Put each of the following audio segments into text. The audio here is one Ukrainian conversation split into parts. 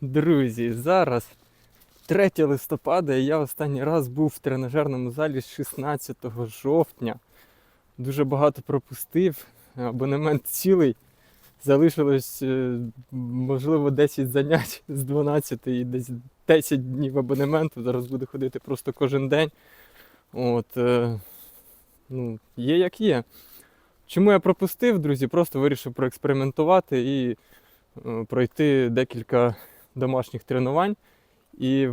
Друзі, зараз 3 листопада і я останній раз був в тренажерному залі 16 жовтня. Дуже багато пропустив. Абонемент цілий. Залишилось, е, можливо, 10 занять з 12 і десь 10 днів абонементу. Зараз буду ходити просто кожен день. От, е, ну, є як є. Чому я пропустив, друзі? Просто вирішив проекспериментувати і е, пройти декілька домашніх тренувань. І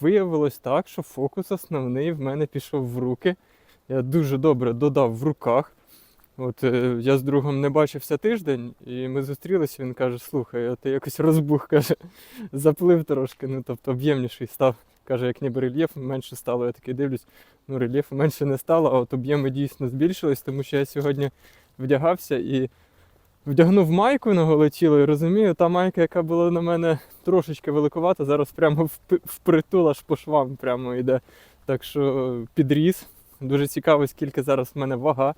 виявилось так, що фокус основний в мене пішов в руки. Я дуже добре додав в руках. От е, я з другом не бачився тиждень, і ми зустрілися. Він каже: слухай, ти якось розбух, каже, заплив трошки, ну тобто об'ємніший став. Каже, як ніби рельєф менше стало. Я такий дивлюсь, ну рельєфу менше не стало, а от об'єми дійсно збільшились, тому що я сьогодні вдягався і вдягнув майку на голе тіло і розумію, та майка, яка була на мене трошечки великувата, зараз прямо вп- впритул аж по швам прямо йде. Так що підріс. Дуже цікаво, скільки зараз в мене вага.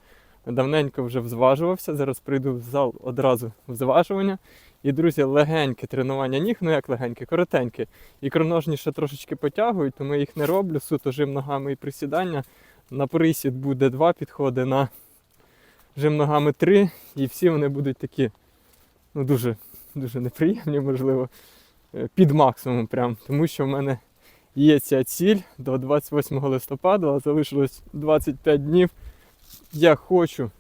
Давненько вже взважувався. Зараз прийду в зал одразу в зважування. І, друзі, легеньке тренування ніг, ну як легеньке, коротеньке. Ікроножні ще трошечки потягують, тому я їх не роблю. Суто жим ногами і присідання. На присід буде два підходи, на жим ногами три. І всі вони будуть такі, ну дуже, дуже неприємні, можливо, е, під максимум прям. Тому що в мене є ця ціль до 28 листопада, а залишилось 25 днів. Я хочу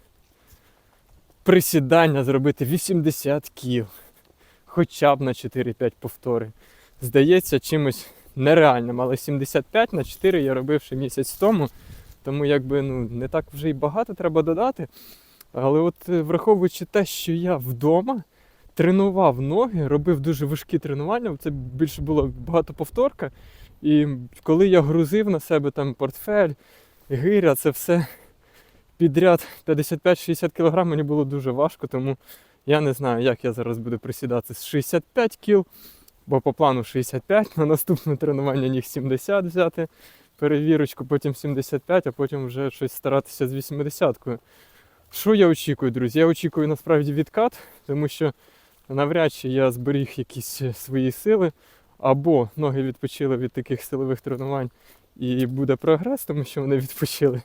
присідання зробити 80 кіл. Хоча б на 4-5 повтори. Здається, чимось нереальним, але 75 на 4 я робив ще місяць тому. Тому якби ну, не так вже й багато треба додати. Але от е, враховуючи те, що я вдома тренував ноги, робив дуже важкі тренування, це більше було багатоповторка. І коли я грузив на себе там портфель, гиря, це все підряд 55-60 кг, мені було дуже важко, тому я не знаю, як я зараз буду присідати з 65 кг, бо по плану 65, на наступне тренування ніг 70 взяти, перевірочку, потім 75, а потім вже щось старатися з 80-кою. Що я очікую, друзі? Я очікую насправді відкат, тому що навряд чи я зберіг якісь е, свої сили, або ноги відпочили від таких силових тренувань і буде прогрес, тому що вони відпочили.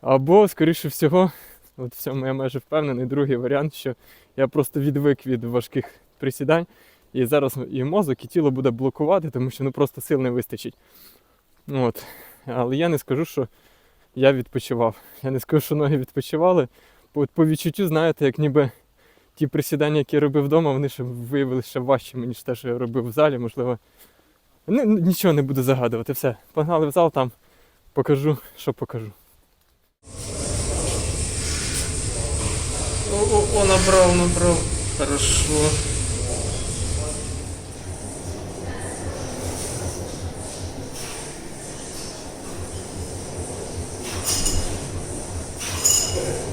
Або, скоріше всього, от в цьому я майже впевнений, другий варіант, що я просто відвик від важких присідань, і зараз і мозок, і тіло буде блокувати, тому що ну просто сил не вистачить. От. Але я не скажу, що я відпочивав. Я не скажу, що ноги відпочивали. По, по відчуттю, знаєте, як ніби ті присідання, які я робив вдома, вони ще виявилися ще важчими, ніж те, що я робив в залі. Можливо. Ну, нічого не буду загадувати. Все. Погнали в зал, там покажу, що покажу. О, о, о, набрал, набрал. Хорошо. です。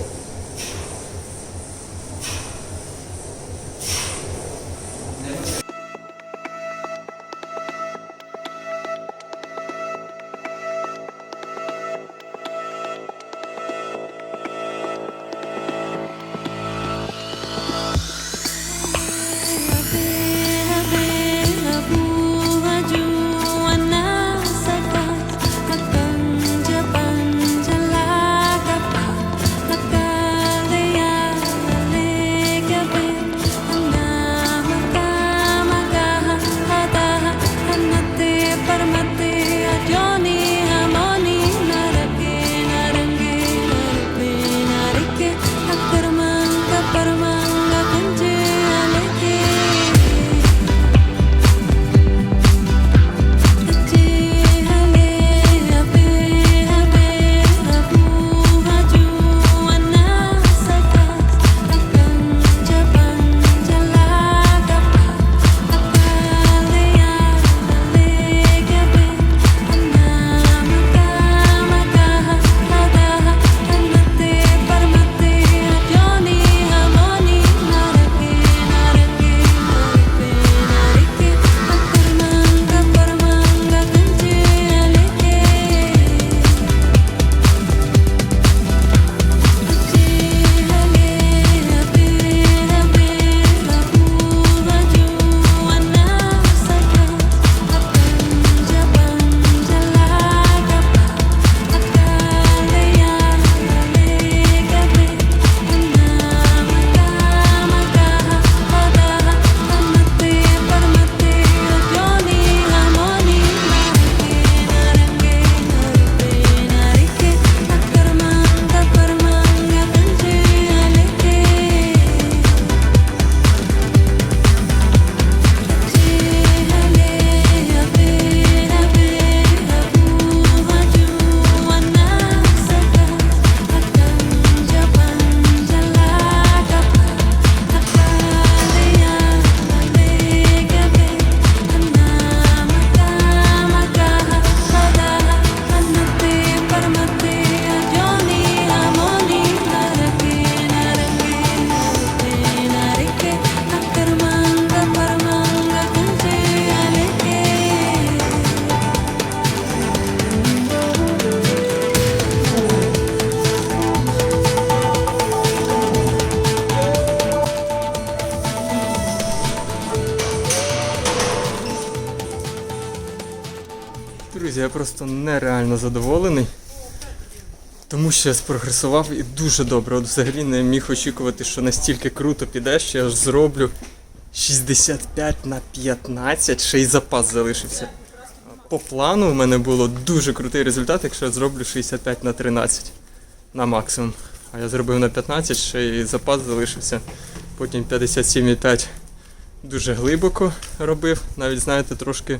Друзі, я просто нереально задоволений. Тому що я спрогресував і дуже добре. От взагалі не міг очікувати, що настільки круто піде, що я аж зроблю 65 на 15, ще й запас залишився. По плану у мене було дуже крутий результат, якщо я зроблю 65 на 13 на максимум. А я зробив на 15, ще й запас залишився. Потім 57,5 дуже глибоко робив. Навіть, знаєте, трошки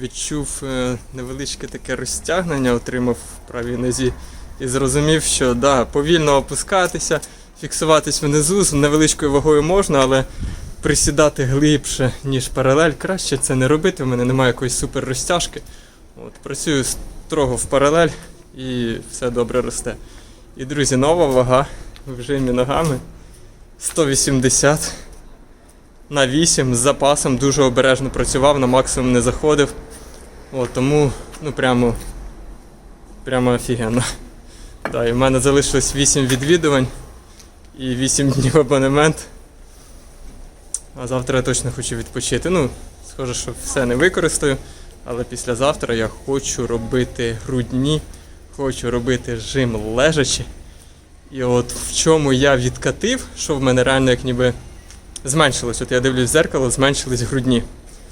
відчув е, невеличке таке розтягнення, отримав в правій нозі. І зрозумів, що да, повільно опускатися, фіксуватись внизу з невеличкою вагою можна, але присідати глибше, ніж паралель, краще це не робити. У мене немає якоїсь супер розтяжки. От, працюю строго в паралель і все добре росте. І, друзі, нова вага в жимі ногами 180 на 8 з запасом, дуже обережно працював, на максимум не заходив. От, тому ну прямо, прямо офігенно. Да, і в мене залишилось 8 відвідувань і 8 днів абонемент. А завтра я точно хочу відпочити. Ну, схоже, що все не використаю, але післязавтра я хочу робити грудні, хочу робити жим лежачи. І от в чому я відкатив, що в мене реально як ніби зменшилось. От я дивлюсь в зеркало, зменшились грудні.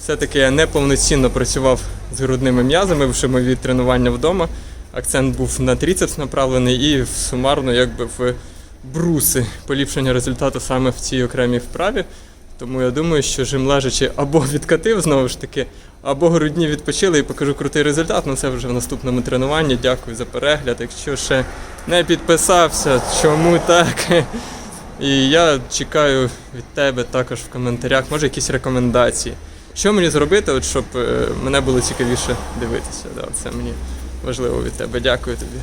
Все-таки я неповноцінно працював з грудними м'язами, вже мої тренування вдома. Акцент був на тріцепс направлений і сумарно якби в бруси поліпшення результату саме в цій окремій вправі. Тому я думаю, що жим лежачи або відкатив знову ж таки, або грудні відпочили і покажу крутий результат. Ну це вже в наступному тренуванні. Дякую за перегляд. Якщо ще не підписався, чому так? І я чекаю від тебе також в коментарях, може якісь рекомендації. Що мені зробити, от, щоб е, мене було цікавіше дивитися? Да, це мені важливо від тебе. Дякую тобі.